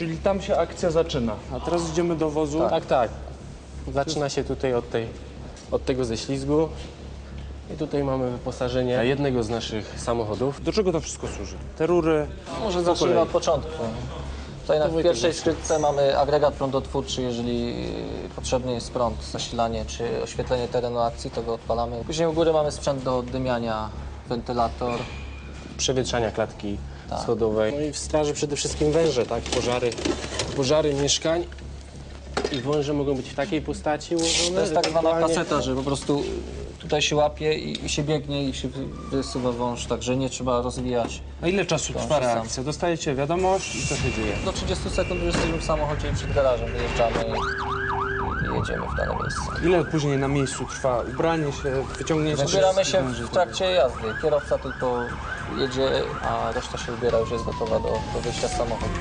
Czyli tam się akcja zaczyna. A teraz idziemy do wozu. Tak, tak. Zaczyna się tutaj od, tej, od tego ześlizgu. I tutaj mamy wyposażenie jednego z naszych samochodów. Do czego to wszystko służy? Te rury. Może zacznijmy od początku. Tutaj na Wojtek pierwszej skrytce mamy agregat prądotwórczy, jeżeli potrzebny jest prąd, zasilanie czy oświetlenie terenu akcji, to go odpalamy. Później u góry mamy sprzęt do oddymiania, wentylator. przewietrzania klatki Tak. Schodowej. No i w straży przede wszystkim węże, tak? Pożary, pożary mieszkań. I węże mogą być w takiej postaci ułożone. To jest tak że zwana ewentualnie- kaseta, że po prostu tutaj się łapie i, i się biegnie i się wy- wysuwa wąż, także nie trzeba rozwijać. A ile czasu trwa sam. reakcja? Dostajecie wiadomość i co się dzieje? Do 30 sekund już jesteśmy w samochodzie i przed garażem wyjeżdżamy i, i jedziemy w dane miejsce. Ile później na miejscu trwa ubranie się, wyciągnięcie wszystkich się węży? w trakcie jazdy. Kierowca tylko jedzie, a reszta się ubiera, już jest gotowa do, do wyjścia z samochodu.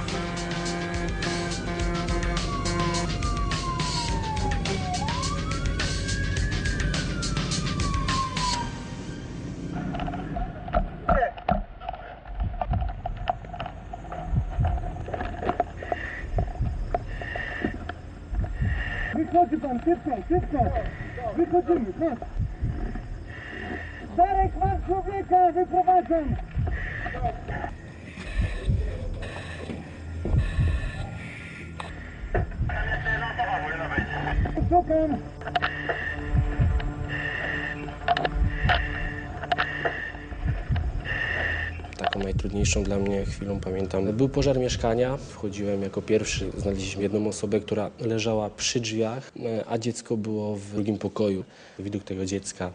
Wychodzi pan, szybko, szybko! Wychodzimy, proszę! Człowieka, wyprowadzam! Szukam! Taką najtrudniejszą dla mnie chwilą pamiętam. Był pożar mieszkania. Wchodziłem jako pierwszy. Znaleźliśmy jedną osobę, która leżała przy drzwiach, e, a dziecko było w drugim pokoju. Widok tego dziecka,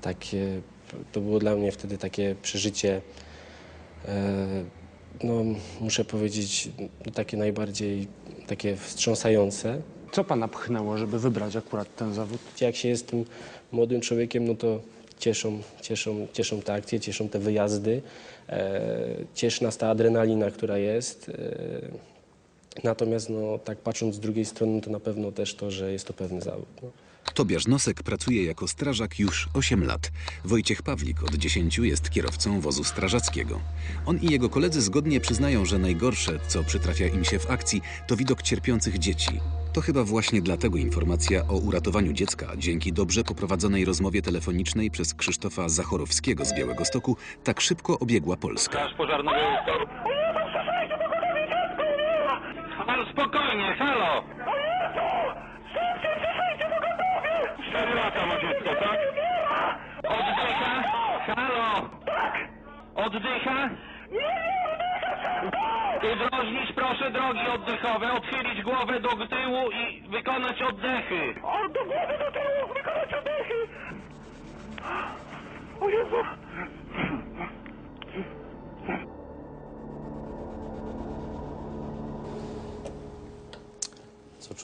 takie, to było dla mnie wtedy takie przeżycie, e, no muszę powiedzieć, takie najbardziej takie wstrząsające. Co pana pchnęło, żeby wybrać akurat ten zawód? Jak się jest tym młodym człowiekiem, no to cieszą, cieszą, cieszą te akcje, cieszą te wyjazdy, e, cieszy nas ta adrenalina, która jest. E, natomiast no, tak patrząc z drugiej strony, to na pewno też to, że jest to pewny zawód. No. Tobiasz Nosek pracuje jako strażak już 8 lat. Wojciech Pawlik od 10 jest kierowcą wozu strażackiego. On i jego koledzy zgodnie przyznają, że najgorsze, co przytrafia im się w akcji, to widok cierpiących dzieci. To chyba właśnie dlatego informacja o uratowaniu dziecka dzięki dobrze poprowadzonej rozmowie telefonicznej przez Krzysztofa Zachorowskiego z Białego Stoku tak szybko obiegła Polskę. Straż pożarna Białystok. Halo, spokojnie, halo! Cztery lata ma dziecko, tak? Oddycha? Halo? Oddycha? Udrożnić proszę drogi oddechowe, odchylić głowę do tyłu i wykonać oddechy. O, do głowy, do tyłu, wykonać oddechy! O Jezu!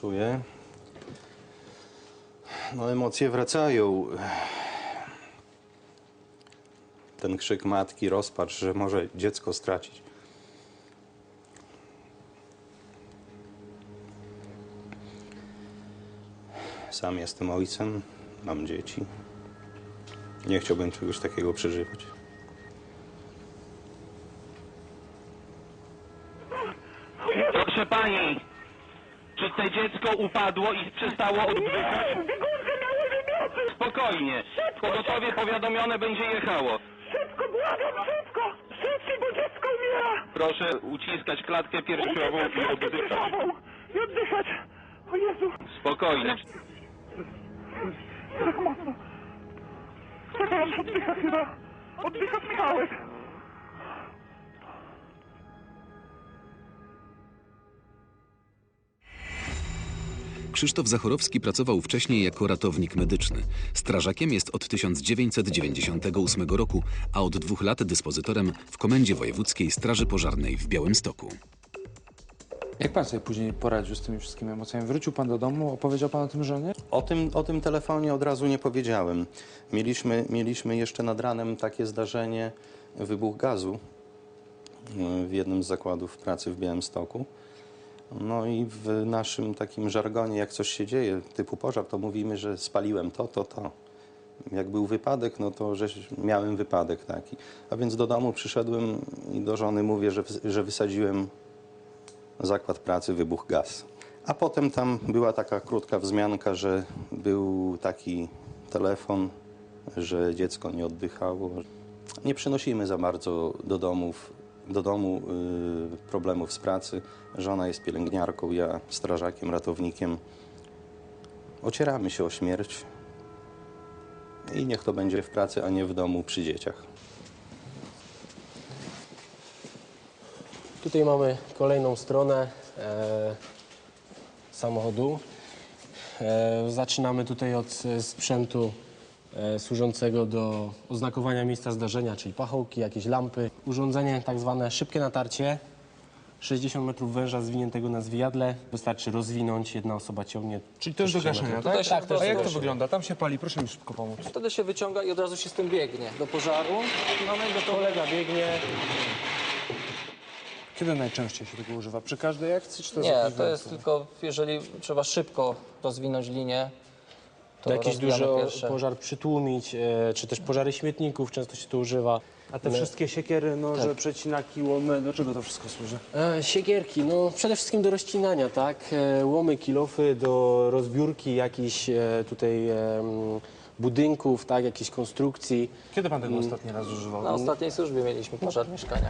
Czuję? No emocje wracają. Ten krzyk matki, rozpacz, że może dziecko stracić. Sam jestem ojcem, mam dzieci. Nie chciałbym czegoś takiego przeżywać. Proszę pani, czy te dziecko upadło i przestało oddychać? Spokojnie. Pogotowie powiadomione będzie jechało. Szybko, błagam, szybko! Szybciej, bo dziecko umiera! Proszę uciskać klatkę piersiową i oddychać. I oddychać! O Jezu! Spokojnie. Tak mocno! Czekaj, oddycha chyba! Oddycha Michałek! Krzysztof Zachorowski pracował wcześniej jako ratownik medyczny. Strażakiem jest od 1998 roku, a od dwóch lat dyspozytorem w Komendzie Wojewódzkiej Straży Pożarnej w Białymstoku. Jak pan sobie później poradził z tymi wszystkimi emocjami? Wrócił pan do domu, opowiedział pan o tym żonie? O tym, o tym telefonie od razu nie powiedziałem. Mieliśmy, mieliśmy jeszcze nad ranem takie zdarzenie, wybuch gazu y, w jednym z zakładów pracy w Białymstoku. No i w naszym takim żargonie, jak coś się dzieje, typu pożar, to mówimy, że spaliłem to, to, to. Jak był wypadek, no to że miałem wypadek taki. A więc do domu przyszedłem i do żony mówię, że, że wysadziłem zakład pracy, wybuch gaz. A potem tam była taka krótka wzmianka, że był taki telefon, że dziecko nie oddychało. Nie przynosimy za bardzo do domów, do domu y, problemów z pracy. Żona jest pielęgniarką, ja strażakiem, ratownikiem. Ocieramy się o śmierć i niech to będzie w pracy, a nie w domu przy dzieciach. Tutaj mamy kolejną stronę e, samochodu. E, zaczynamy tutaj od e, sprzętu e, służącego do oznakowania miejsca zdarzenia, czyli pachołki, jakieś lampy. Urządzenie tak zwane szybkie natarcie. 60 metrów węża zwiniętego na zwijadle. Wystarczy rozwinąć, jedna osoba ciągnie. Czyli to jest do 30 gaszenia, tak? Tutaj się A jak to wygląda? Tam się pali, proszę mi szybko pomóc. Wtedy się wyciąga i od razu się z tym biegnie do pożaru. I mamy gotowe. Kolega biegnie. Kiedy najczęściej się tego używa? Przy każdej akcji, czy to jest Nie, jakiś to jest tylko, jeżeli trzeba szybko rozwinąć linię, to jakiś duży pierwsze. pożar przytłumić, e, czy też pożary śmietników, często się to używa. A te wszystkie siekiery, noże, Tak. przecinaki, łomy, do czego to wszystko służy? E, siekierki, no przede wszystkim do rozcinania, tak? E, łomy, kilofy, do rozbiórki jakichś e, tutaj budynków, tak? Jakichś konstrukcji. Kiedy pan tego ostatni raz używał? Na ostatniej służbie mieliśmy pożar mieszkania.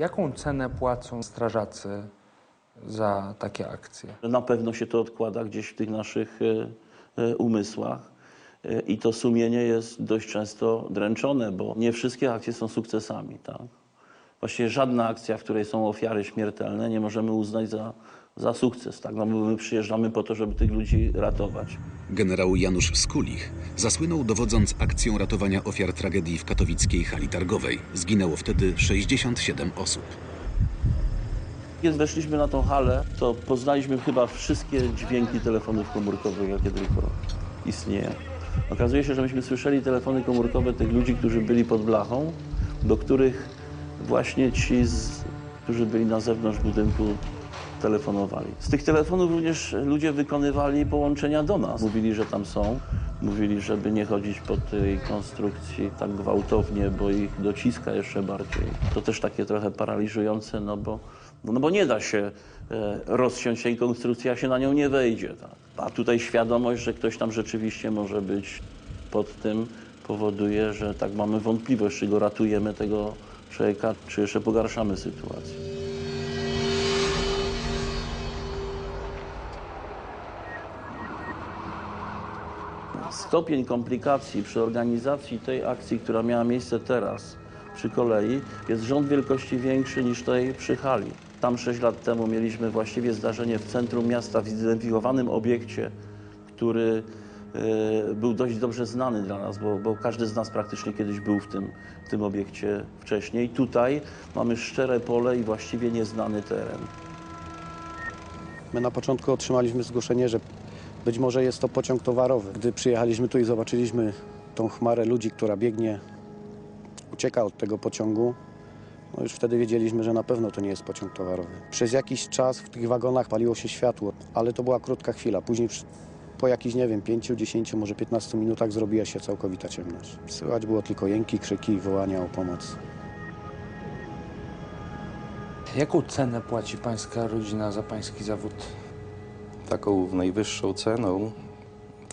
Jaką cenę płacą strażacy za takie akcje? Na pewno się to odkłada gdzieś w tych naszych e, e, umysłach. E, I to sumienie jest dość często dręczone, bo nie wszystkie akcje są sukcesami. Tak? Właściwie żadna akcja, w której są ofiary śmiertelne, nie możemy uznać za, za sukces. Tak? No, my przyjeżdżamy po to, żeby tych ludzi ratować. Generał Janusz Skulich zasłynął dowodząc akcją ratowania ofiar tragedii w katowickiej hali targowej. Zginęło wtedy 67 osób. Kiedy weszliśmy na tą halę, to poznaliśmy chyba wszystkie dźwięki telefonów komórkowych, jakie tylko istnieją. Okazuje się, że myśmy słyszeli telefony komórkowe tych ludzi, którzy byli pod blachą, do których właśnie ci, z, którzy byli na zewnątrz budynku, telefonowali. Z tych telefonów również ludzie wykonywali połączenia do nas. Mówili, że tam są. Mówili, żeby nie chodzić po tej konstrukcji tak gwałtownie, bo ich dociska jeszcze bardziej. To też takie trochę paraliżujące, no bo, no bo nie da się e, rozsiąść tej konstrukcji, jak się na nią nie wejdzie. Tak. A tutaj świadomość, że ktoś tam rzeczywiście może być pod tym, powoduje, że tak mamy wątpliwość, czy go ratujemy tego człowieka, czy jeszcze pogarszamy sytuację. Stopień komplikacji przy organizacji tej akcji, która miała miejsce teraz przy kolei, jest rząd wielkości większy niż tej przy hali. Tam 6 lat temu mieliśmy właściwie zdarzenie w centrum miasta, w zidentyfikowanym obiekcie, który był dość dobrze znany dla nas, bo, bo każdy z nas praktycznie kiedyś był w tym, w tym obiekcie wcześniej. Tutaj mamy szczere pole i właściwie nieznany teren. My na początku otrzymaliśmy zgłoszenie, że być może jest to pociąg towarowy. Gdy przyjechaliśmy tu i zobaczyliśmy tą chmarę ludzi, która biegnie, ucieka od tego pociągu, no już wtedy wiedzieliśmy, że na pewno to nie jest pociąg towarowy. Przez jakiś czas w tych wagonach paliło się światło, ale to była krótka chwila. Później po jakichś, nie wiem, 5, 10, może 15 minutach zrobiła się całkowita ciemność. Słychać było tylko jęki, krzyki i wołania o pomoc. Jaką cenę płaci pańska rodzina za pański zawód? taką najwyższą ceną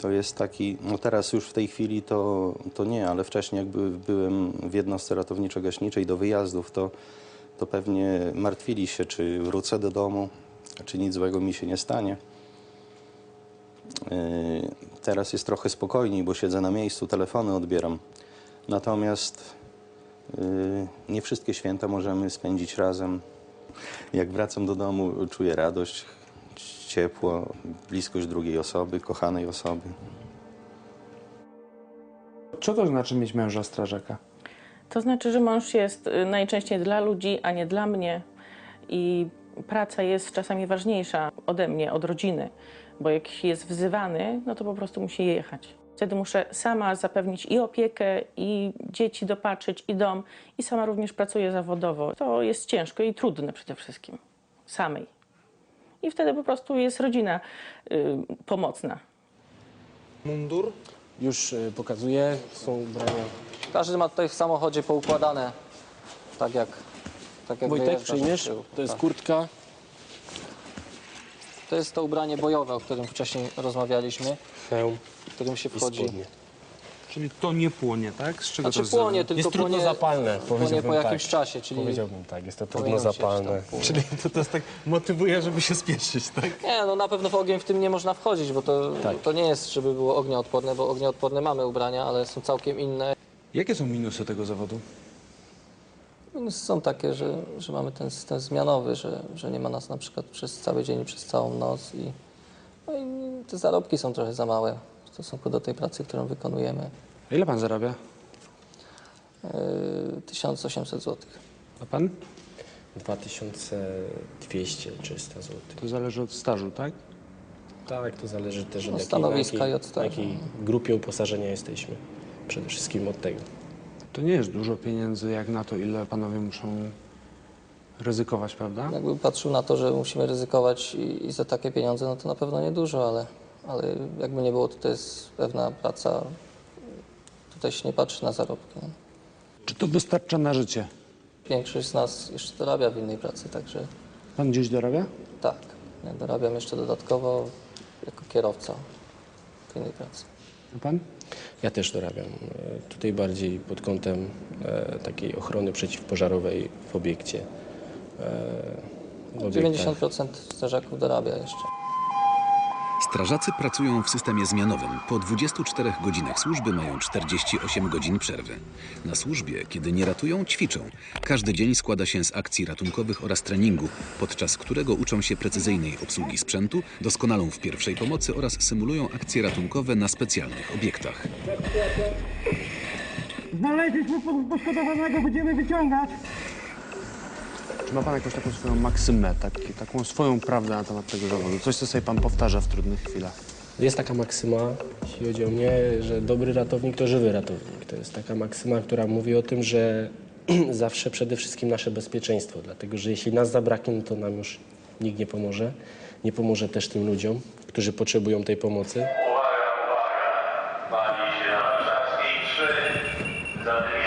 to jest taki, no teraz już w tej chwili to, to nie, ale wcześniej jak by, byłem w jednostce ratowniczo-gaśniczej do wyjazdów, to, to pewnie martwili się, czy wrócę do domu, czy nic złego mi się nie stanie. Yy, Teraz jest trochę spokojniej, bo siedzę na miejscu, telefony odbieram. Natomiast yy, nie wszystkie święta możemy spędzić razem. Jak wracam do domu, czuję radość, ciepło, bliskość drugiej osoby, kochanej osoby. Co to znaczy mieć męża strażaka? To znaczy, że mąż jest y, najczęściej dla ludzi, a nie dla mnie. I praca jest czasami ważniejsza ode mnie, od rodziny, bo jak jest wzywany, no to po prostu musi jechać. Wtedy muszę sama zapewnić i opiekę, i dzieci dopatrzyć, i dom, i sama również pracuję zawodowo. To jest ciężko i trudne przede wszystkim, samej. I wtedy po prostu jest rodzina y, pomocna. Mundur? Już y, pokazuję, są ubrania. Każdy ma tutaj w samochodzie poukładane tak jak, tak jak Wojtek, przyjmiesz? tyłu. To jest Tak. kurtka. To jest to ubranie bojowe, o którym wcześniej rozmawialiśmy, Hełm w którym się i wchodzi. spodnie. Czyli to nie płonie, tak? Z czego Znaczy to płonie, tylko Jest trudno płonie, zapalne, płonie powiedziałbym po jakimś tak. czasie, czyli Powiedziałbym tak, jest to powinno trudno się, że tam zapalne. Czyli to, to jest tak motywuje, żeby się spieszyć, tak? Nie, no na pewno w ogień w tym nie można wchodzić, bo to, Tak. to nie jest, żeby było ognioodporne, bo ognioodporne mamy ubrania, ale są całkiem inne. Jakie są minusy tego zawodu? Minusy są takie, że, że mamy ten system zmianowy, że, że nie ma nas na przykład przez cały dzień, przez całą noc i, no i te zarobki są trochę za małe w stosunku do tej pracy, którą wykonujemy. A ile pan zarabia? Yy, 1800 zł. A pan? 2200-300 zł. To zależy od stażu, tak? Tak, to zależy też od No, jakiej, stanowiska jakiej, i od stażu. jakiej grupie uposażenia jesteśmy. Przede wszystkim od tego. To nie jest dużo pieniędzy jak na to, ile panowie muszą ryzykować, prawda? Jakbym patrzył na to, że musimy ryzykować i, i za takie pieniądze, no to na pewno niedużo, ale, ale jakby nie było, to, to jest pewna praca. Tutaj się nie patrzy na zarobki. No. Czy to wystarcza na życie? Większość z nas jeszcze dorabia w innej pracy, także Pan gdzieś dorabia? tak. Ja dorabiam jeszcze dodatkowo jako kierowca w innej pracy. A pan? Ja też dorabiam. E, Tutaj bardziej pod kątem e, takiej ochrony przeciwpożarowej w obiekcie. E, w obiektach. 90% strażaków dorabia jeszcze. Strażacy pracują w systemie zmianowym. Po 24 godzinach służby mają 48 godzin przerwy. Na służbie, kiedy nie ratują, ćwiczą. Każdy dzień składa się z akcji ratunkowych oraz treningu, podczas którego uczą się precyzyjnej obsługi sprzętu, doskonalą w pierwszej pomocy oraz symulują akcje ratunkowe na specjalnych obiektach. Znaleźliśmy po- poszkodowanego, będziemy wyciągać. Czy ma pan jakąś taką swoją maksymę, taki, taką swoją prawdę na temat tego zawodu? Coś, co sobie pan powtarza w trudnych chwilach? Jest taka maksyma, jeśli chodzi o mnie, że dobry ratownik to żywy ratownik. To jest taka maksyma, która mówi o tym, że zawsze przede wszystkim nasze bezpieczeństwo, dlatego że jeśli nas zabraknie, no to nam już nikt nie pomoże. Nie pomoże też tym ludziom, którzy potrzebują tej pomocy. Uwaga, uwaga. Pali się na Warszawskiej 3. Zadymienie. Jedna osoba, która mówi, że